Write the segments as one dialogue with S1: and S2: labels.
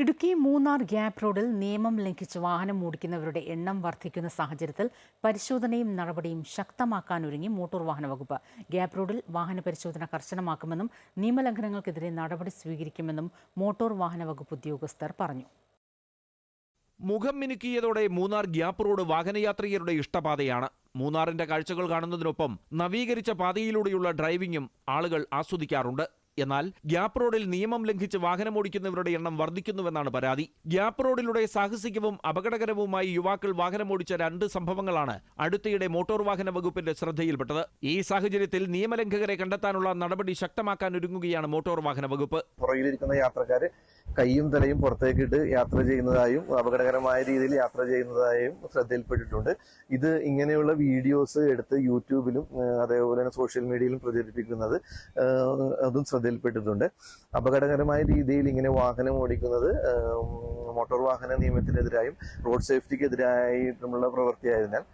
S1: Idukki Munnar gap റോഡിൽ നിയമം ലംഘിച്ച് വാഹനം ഓടിക്കുന്നവരുടെ എണ്ണം വർദ്ധിക്കുന്ന സാഹചര്യത്തിൽ പരിശോധനയും നടപടിയും ശക്തമാക്കാനൊരുങ്ങി മോട്ടോർ വാഹന വകുപ്പ്. ഗ്യാപ് റോഡിൽ വാഹന പരിശോധന കർശനമാക്കുമെന്നും നിയമലംഘനങ്ങൾക്കെതിരെ നടപടി സ്വീകരിക്കുമെന്നും മോട്ടോർ വാഹന വകുപ്പ് ഉദ്യോഗസ്ഥർ പറഞ്ഞു.
S2: മുഖം മിനുക്കിയതോടെ മൂന്നാർ ഗ്യാപ് റോഡ് വാഹനയാത്രികരുടെ ഇഷ്ടപാതയാണ്. മൂന്നാറിന്റെ കാഴ്ചകൾ കാണുന്നതിനൊപ്പം നവീകരിച്ച പാതയിലൂടെയുള്ള ഡ്രൈവിംഗും ആളുകൾ ആസ്വദിക്കാറുണ്ട്. എന്നാൽ ഗ്യാപ് റോഡിൽ നിയമം ലംഘിച്ച് വാഹനം ഓടിക്കുന്നവരുടെ എണ്ണം വർദ്ധിക്കുന്നുവെന്നാണ് പരാതി. ഗ്യാപ് റോഡിലൂടെ സാഹസികവും അപകടകരവുമായി യുവാക്കൾ വാഹനമോടിച്ച രണ്ട് സംഭവങ്ങളാണ് അടുത്തിടെ മോട്ടോർ വാഹന വകുപ്പിന്റെ ശ്രദ്ധയിൽപ്പെട്ടത്. ഈ സാഹചര്യത്തിൽ നിയമലംഘകരെ കണ്ടെത്താനുള്ള നടപടി ശക്തമാക്കാൻ ഒരുങ്ങുകയാണ് മോട്ടോർ വാഹന വകുപ്പ്.
S3: പുറകിലിരിക്കുന്ന യാത്രക്കാര് കൈയും തലയും പുറത്തേക്കിട്ട് യാത്ര ചെയ്യുന്നതായും അപകടകരമായ രീതിയിൽ യാത്ര ചെയ്യുന്നതായും ശ്രദ്ധയിൽപ്പെട്ടിട്ടുണ്ട്. ഇത് ഇങ്ങനെയുള്ള വീഡിയോസ് എടുത്ത് യൂട്യൂബിലും അതേപോലെ തന്നെ സോഷ്യൽ മീഡിയയിലും പ്രചരിപ്പിക്കുന്നത് അതും ശ്രദ്ധയിൽപ്പെട്ടിട്ടുണ്ട്. അപകടകരമായ രീതിയിൽ ഇങ്ങനെ വാഹനം ഓടിക്കുന്നത് മോട്ടോർ വാഹന നിയമത്തിനെതിരായും റോഡ് സേഫ്റ്റിക്കെതിരായിട്ടുമുള്ള പ്രവൃത്തിയായതിനാൽ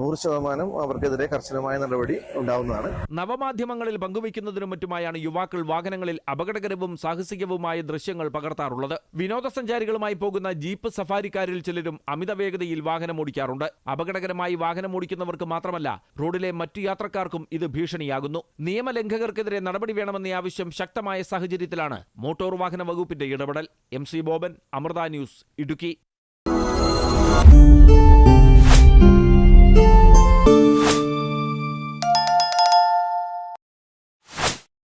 S3: നൂറ് ശതമാനം അവർക്കെതിരെ കർശനമായ നടപടി ഉണ്ടാവുന്നതാണ്.
S2: നവമാധ്യമങ്ങളിൽ പങ്കുവയ്ക്കുന്നതിനും മറ്റുമായാണ് യുവാക്കൾ വാഹനങ്ങളിൽ അപകടകരവും സാഹസികവുമായ ദൃശ്യങ്ങൾ പകർത്താറുള്ളത്. വിനോദസഞ്ചാരികളുമായി പോകുന്ന ജീപ്പ് സഫാരിക്കാരിൽ ചിലരും അമിത വേഗതയിൽ വാഹനം ഓടിക്കാറുണ്ട്. അപകടകരമായി വാഹനം ഓടിക്കുന്നവർക്ക് മാത്രമല്ല റോഡിലെ മറ്റു യാത്രക്കാർക്കും ഇത് ഭീഷണിയാകുന്നു. നിയമലംഘകർക്കെതിരെ നടപടി വേണമെന്ന ആവശ്യം ശക്തമായ സാഹചര്യത്തിലാണ് മോട്ടോർ വാഹന വകുപ്പിന്റെ ഇടപെടൽ. M C Boban Amrita news Idukki.